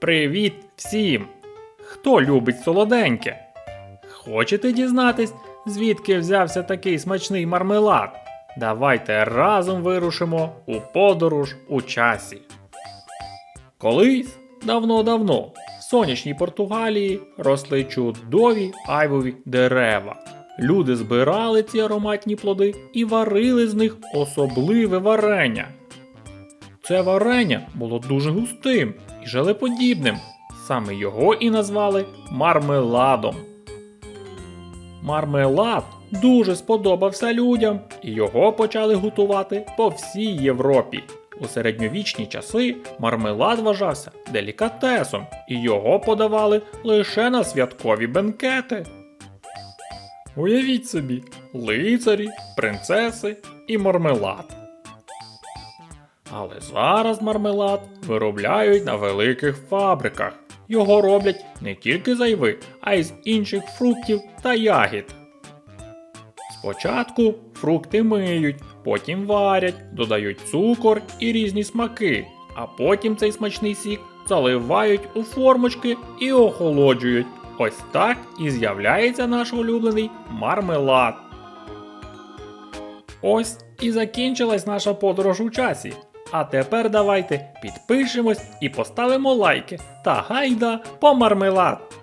Привіт всім! Хто любить солоденьке? Хочете дізнатись, звідки взявся такий смачний мармелад? Давайте разом вирушимо у подорож у часі. Колись, давно-давно, в сонячній Португалії росли чудові айвові дерева. Люди збирали ці ароматні плоди і варили з них особливе варення. Це варення було дуже густим і желеподібним. Саме його і назвали мармеладом. Мармелад дуже сподобався людям, і його почали готувати по всій Європі. У середньовічні часи мармелад вважався делікатесом, і його подавали лише на святкові бенкети. Уявіть собі, лицарі, принцеси і мармелад. Але зараз мармелад виробляють на великих фабриках. Його роблять не тільки з айви, а й з інших фруктів та ягід. Спочатку фрукти миють, потім варять, додають цукор і різні смаки, а потім цей смачний сік заливають у формочки і охолоджують. Ось так і з'являється наш улюблений мармелад. Ось і закінчилась наша подорож у часі. А тепер давайте підпишемось і поставимо лайки та гайда по мармелад.